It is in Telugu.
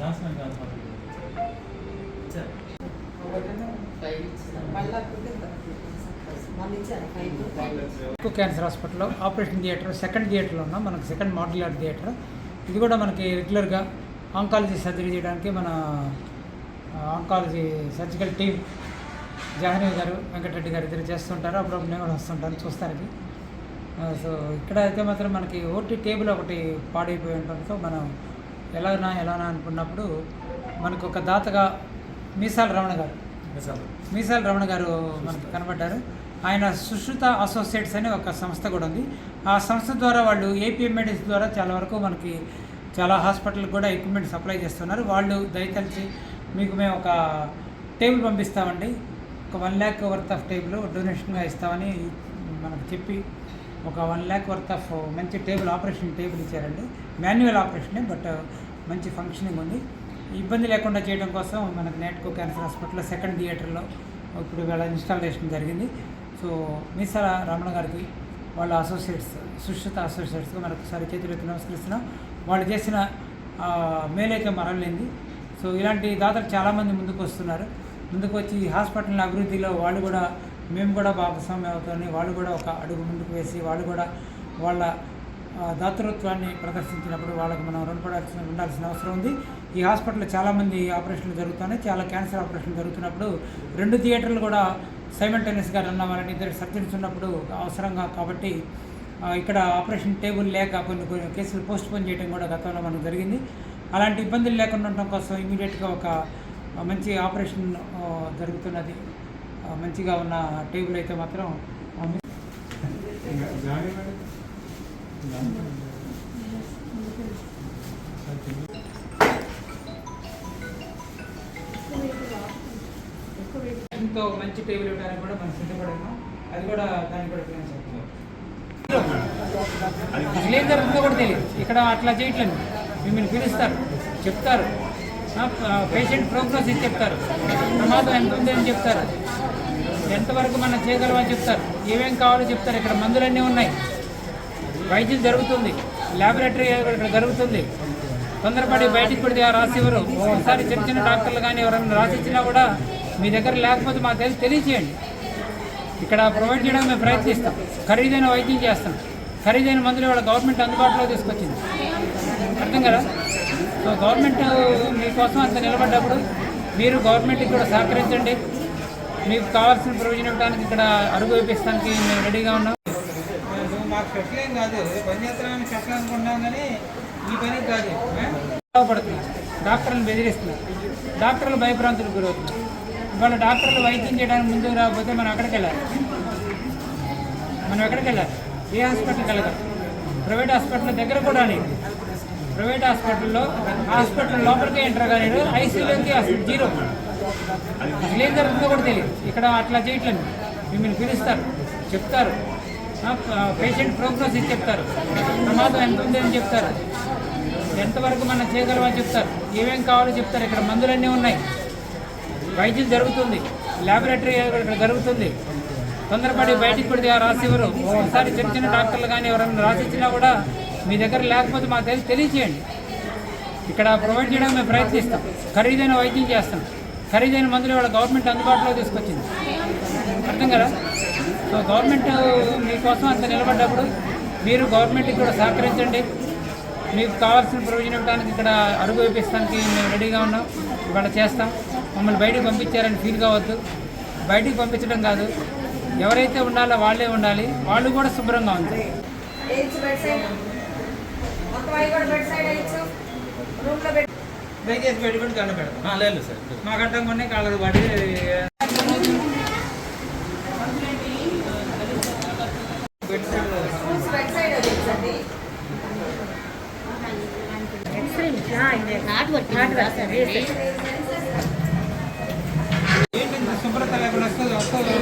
జాన్సన్ క్యాన్సర్ హాస్పిటల్లో ఆపరేషన్ థియేటర్ సెకండ్ థియేటర్లో ఉన్నాం. మనకు సెకండ్ మాడ్యులర్ థియేటర్. ఇది కూడా మనకి రెగ్యులర్గా ఆంకాలజీ సర్జరీ చేయడానికి మన ఆంకాలజీ సర్జికల్ టీం జహనీవ్ గారు వెంకటరెడ్డి గారు ఇద్దరు చేస్తుంటారు. అప్పుడప్పుడు నేను కూడా వస్తుంటాను చూస్తానికి. సో ఇక్కడ అయితే మాత్రం మనకి ఓటీ టేబుల్ ఒకటి పాడైపోయి ఉండడంతో మనం ఎలానా ఎలానా అనుకున్నప్పుడు మనకు ఒక దాతగా మీసాల రమణ గారు మీసాల. రమణ గారు మనకు కనబడ్డారు. ఆయన సుశ్రుత అసోసియేట్స్ అనే ఒక సంస్థ కూడా ఉంది. ఆ సంస్థ ద్వారా వాళ్ళు ఏపీఎం మెడిసిన్ ద్వారా చాలా వరకు మనకి చాలా హాస్పిటల్కి కూడా ఎక్విప్మెంట్ సప్లై చేస్తున్నారు. వాళ్ళు దయతలిచి మీకు మేము ఒక టేబుల్ పంపిస్తామండి. ఒక one lakh worth of table డొనేషన్గా ఇస్తామని మనకు చెప్పి ఒక వన్ ల్యాక్ వర్త్ ఆఫ్ మంచి టేబుల్ ఆపరేషన్ టేబుల్ ఇచ్చారండి. మాన్యువల్ ఆపరేషనే బట్ మంచి ఫంక్షనింగ్ ఉంది. ఇబ్బంది లేకుండా చేయడం కోసం మనకు నేట్కో క్యాన్సర్ హాస్పిటల్లో సెకండ్ థియేటర్లో ఇప్పుడు ఇవాళ ఇన్స్టాలేషన్ జరిగింది. సో మీసాల రమణ గారికి వాళ్ళ అసోసియేట్స్ సుశ్రుత అసోసియేట్స్గా మనకు ఒకసారి చేతులెత్తి నమస్కరిస్తున్నాం. వాళ్ళు చేసిన మేలైతే మరలేంది సో ఇలాంటి దాతలు చాలామంది ముందుకు వస్తున్నారు. ముందుకు వచ్చి ఈ హాస్పిటల్ అభివృద్ధిలో వాళ్ళు కూడా మేము కూడా భాగస్వామ్యం అవుతామని వాళ్ళు కూడా ఒక అడుగు ముందుకు వేసి వాళ్ళు కూడా వాళ్ళ దాతృత్వాన్ని ప్రదర్శించినప్పుడు వాళ్ళకి మనం రుణపడాల్సిన ఉండాల్సిన అవసరం ఉంది. ఈ హాస్పిటల్లో చాలామంది ఆపరేషన్లు జరుగుతున్నాయి. చాలా క్యాన్సర్ ఆపరేషన్ జరుగుతున్నప్పుడు రెండు థియేటర్లు కూడా సైమల్టేనియస్గా రన్ అవ్వాలని ఇద్దరు సర్జన్స్ ఉన్నప్పుడు అవసరంగా కాబట్టి ఇక్కడ ఆపరేషన్ టేబుల్ లేక కొన్ని కొన్ని కేసులు పోస్ట్ పోన్ చేయడం కూడా గతంలో మనకు జరిగింది. అలాంటి ఇబ్బందులు లేకుండా ఉండటం కోసం ఇమీడియట్గా ఒక మంచి ఆపరేషన్ జరుగుతున్నది. మంచిగా ఉన్న టేబుల్ అయితే మాత్రం ఎంతో మంచి టేబుల్ ఇవ్వడానికి కూడా మనం సిద్ధపడాము అది కూడా దానికి కూడా ప్లాన్ జరుగుతుందో కూడా తెలియదు. ఇక్కడ అట్లా చేయట్లేదు. మిమ్మల్ని పిలుస్తారు. చెప్తారు. పేషెంట్ ప్రోగ్రెస్ ఇది చెప్తారు. ప్రమాదం ఎంత ఉంది అని చెప్తారు. ఎంతవరకు మనం చేయగలమని చెప్తారు? ఏమేం కావాలో చెప్తారు? ఇక్కడ మందులన్నీ ఉన్నాయి. వైద్యం జరుగుతుంది. ల్యాబొరేటరీ ఇక్కడ జరుగుతుంది. తొందరపడి బయటికి పెడితే రాసివ్వరు రాసి ఇవ్వరు. ఒకసారి చిన్న చిన్న డాక్టర్లు కానీ ఎవరైనా రాసి ఇచ్చినా కూడా మీ దగ్గర లేకపోతే మాకు తెలిసి తెలియచేయండి. ఇక్కడ ప్రొవైడ్ చేయడానికి మేము ప్రయత్నిస్తాం. ఖరీదైన వైద్యం చేస్తాం. ఖరీదైన మందులు ఇవాళ గవర్నమెంట్ అందుబాటులో తీసుకొచ్చింది. అర్థం కదా? సో గవర్నమెంట్ మీకోసం అంత నిలబడ్డప్పుడు మీరు గవర్నమెంట్కి కూడా సహకరించండి. మీకు కావాల్సిన ప్రొవిజన్ ఇవ్వడానికి ఇక్కడ అడుగు వేపిస్తానికి మేము రెడీగా ఉన్నాం. మాకు స్పెషల్ ఏం కాదు పని చేస్తామని అనుకున్నాం కానీ ఈ పని కాదు పడుతుంది డాక్టర్లను బెదిరిస్తున్నారు. డాక్టర్లు భయభ్రాంతులకు గురవుతున్నారు. ఇవాళ డాక్టర్లు వైద్యం చేయడానికి ముందుకు రాకపోతే మనం ఎక్కడికి వెళ్ళాలి? మనం ఎక్కడికి వెళ్ళాలి? ఏ హాస్పిటల్కి వెళ్ళగలం ప్రైవేట్ హాస్పిటల్ దగ్గర కూడా లేదు ప్రైవేట్ హాస్పిటల్లో హాస్పిటల్ లోపలికి ఎంటర్ కానీ ఐసీయూలోకి జీరో. ఏం జరుగుతుందో కూడా తెలియదు. ఇక్కడ అట్లా చేయట్లేదు. మిమ్మల్ని పిలుస్తారు. చెప్తారు. పేషెంట్ ప్రోగ్రెస్ ఇది చెప్తారు. ప్రమాదం ఎంత ఉంది అని చెప్తారు. ఎంతవరకు మనం చేయగలమని చెప్తారు. ఏమేం కావాలో చెప్తారు. ఇక్కడ మందులన్నీ ఉన్నాయి. వైద్యం జరుగుతుంది. ల్యాబొరేటరీ ఇక్కడ జరుగుతుంది. తొందరపడి బయటికి పెడితే రాసి ఇవ్వరు. ఒకసారి చిన్న చిన్న డాక్టర్లు కానీ ఎవరైనా రాసిచ్చినా కూడా మీ దగ్గర లేకపోతే మాకు తెలిసి తెలియచేయండి. ఇక్కడ ప్రొవైడ్ చేయడానికి మేము ప్రయత్నిస్తాం. ఖరీదైన వైద్యం చేస్తాం. ఖరీదైన మందులు ఇవాళ గవర్నమెంట్ అందుబాటులో తీసుకొచ్చింది. అర్థం కదా? సో గవర్నమెంట్ మీకోసం అంత నిలబడ్డప్పుడు మీరు గవర్నమెంట్కి కూడా సహకరించండి. మీకు కావాల్సిన ప్రయోజనం ఇవ్వడానికి ఇక్కడ అడుగు వేపిస్తానికి మేము రెడీగా ఉన్నాం. ఇవాళ చేస్తాం. మమ్మల్ని బయటకు పంపించారని ఫీల్ కావద్దు. బయటికి పంపించడం కాదు. ఎవరైతే ఉండాలో వాళ్ళే ఉండాలి. వాళ్ళు కూడా శుభ్రంగా ఉంది దయచేసి కూడా దండం పెడతాం లేదు సార్ మా గడ్డం కొన్ని కాళ్ళకు పడి ఏంటి శుభ్రత లేకుండా వస్తుంది. వస్తుంది.